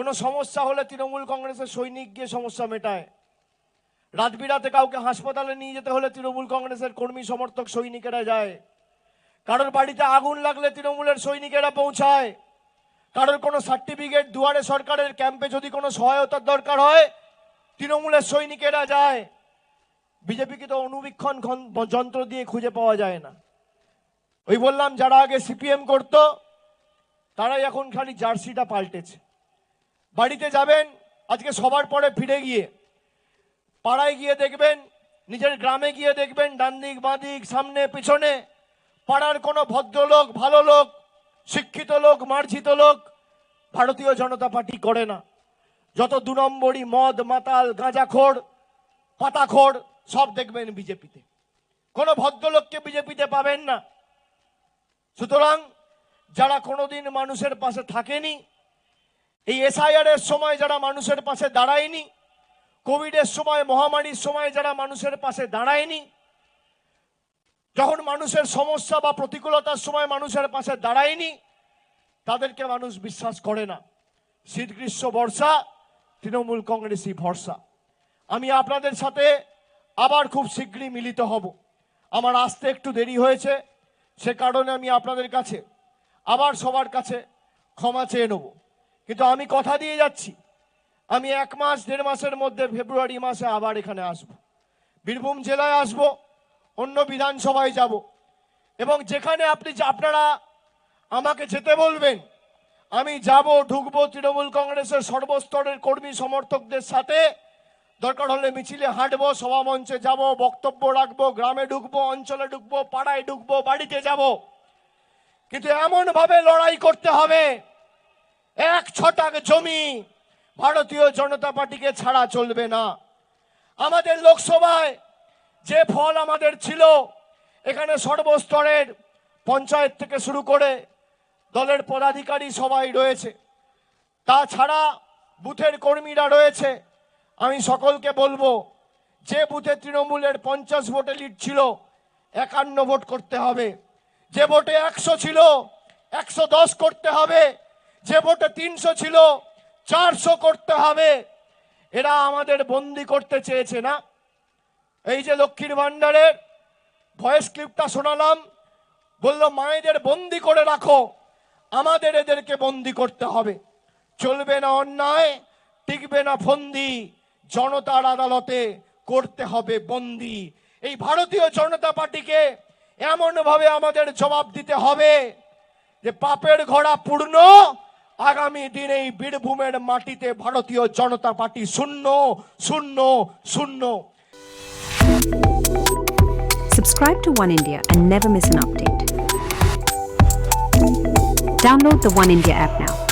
কোনো সমস্যা হলে তৃণমূল কংগ্রেসের সৈনিক গিয়ে সমস্যা মেটায়। রাত বিরাতে কাউকে হাসপাতালে নিয়ে যেতে হলে তৃণমূল কংগ্রেসের কর্মী সমর্থক সৈনিকেরা যায়। কারোর বাড়িতে আগুন লাগলে তৃণমূলের সৈনিকেরা পৌঁছায়। কারোর কোনো সার্টিফিকেট দুয়ারে সরকারের ক্যাম্পে যদি কোনো সহায়তার দরকার হয়, তৃণমূলের সৈনিকেরা যায়। বিজেপিকে তো অনুবীক্ষণ যন্ত্র দিয়ে খুঁজে পাওয়া যায় না। ওই বললাম, যারা আগে সিপিএম করত, তারাই এখন খালি জার্সিটা পাল্টেছে। বাড়িতে যাবেন, আজকে সবার পরে ফিরে গিয়ে পাড়ায় গিয়ে দেখবেন, নিজের গ্রামে গিয়ে দেখবেন ডান দিক বাঁ দিক সামনে, পিছনে, পাড়ার কোনো ভদ্রলোক, ভালো লোক, শিক্ষিত লোক, মার্জিত লোক, ভারতীয় জনতা পার্টি করে না। যত দু নম্বরই মদ, মাতাল, গাঁজাখোর, পাতাখোর, সব দেখবেন বিজেপিতে। কোনো ভদ্রলোককে বিজেপিতে পাবেন না। সুতরাং যারা কোনোদিন মানুষের পাশে থাকেনি এই এসআইআর এর সময় যারা মানুষের পাশে দাঁড়ায়নি কোভিডের সময়, মহামারীর সময় যারা মানুষের পাশে দাঁড়ায়নি, যখন মানুষের সমস্যা বা প্রতিকূলতার সময় মানুষের পাশে দাঁড়ায়নি, তাদেরকে মানুষ বিশ্বাস করে না। শীত গ্রীষ্ম বর্ষা, তৃণমূল কংগ্রেসই ভরসা। আমি আপনাদের সাথে আবার খুব শীঘ্রই মিলিত হব। আমার আসতে একটু দেরি হয়েছে, সে কারণে আমি আপনাদের কাছে, আবার সবার কাছে ক্ষমা চেয়ে নেব। কিন্তু আমি কথা দিয়ে যাচ্ছি। আমি এক মাস, দেড় মাসের মধ্যে ফেব্রুয়ারি মাসে আবার এখানে আসব। বীরভূম জেলায় আসব, অন্য বিধানসভায় যাব। এবং যেখানে আপনি আপনারা আমাকে যেতে বলবেন, আমি যাব, ঢুকবো তৃণমূল কংগ্রেসের সর্বস্তরের কর্মী সমর্থকদের সাথে। দরকার হলে মিছিলে হাঁটবো, সভা মঞ্চে যাব, বক্তব্য রাখব, গ্রামে ঢুকবো, অঞ্চলে ঢুকবো, পাড়ায় ঢুকবো, বাড়িতে যাব। কিন্তু এমন ভাবে লড়াই করতে হবে এক ছটাক জমি ভারতীয় জনতা পার্টিকে ছাড়া চলবে না। আমাদের লোকসভায় যে ফল আমাদের ছিল, এখানে সর্বস্তরের পঞ্চায়েত থেকে শুরু করে দলের পদাধিকারী সবাই রয়েছে। তাছাড়া বুথের কর্মীরা রয়েছে। আমি সকলকে বলব, যে বুথে তৃণমূলের পঞ্চাশ ভোটে লিড ছিল, একান্ন ভোট করতে হবে। যে ভোটে একশো ছিল, একশো দশ করতে হবে। যে ভোটে তিনশো ছিল, চারশো করতে হবে। এরা আমাদের বন্দি করতে চেয়েছে না। এই যে লক্ষ্মীর ভাণ্ডারের ভয়েস ক্লিপটা শোনালাম, বলল, মায়েদের বন্দি করে রাখো, আমাদের এদেরকে বন্দি করতে হবে। চলবে না অন্যায়, টিকবে না ফন্দি, জনতার আদালতে করতে হবে বন্দি। এই ভারতীয় জনতা পার্টিকে এমন ভাবে আমাদের জবাব দিতে হবে যে, পাপের ঘোড়া পূর্ণ আগামী দিনে বীরভূমের মাটিতে ভারতীয় জনতা পার্টি শূন্য শূন্য শূন্য Subscribe to One India and never miss an update. Download the One India app now.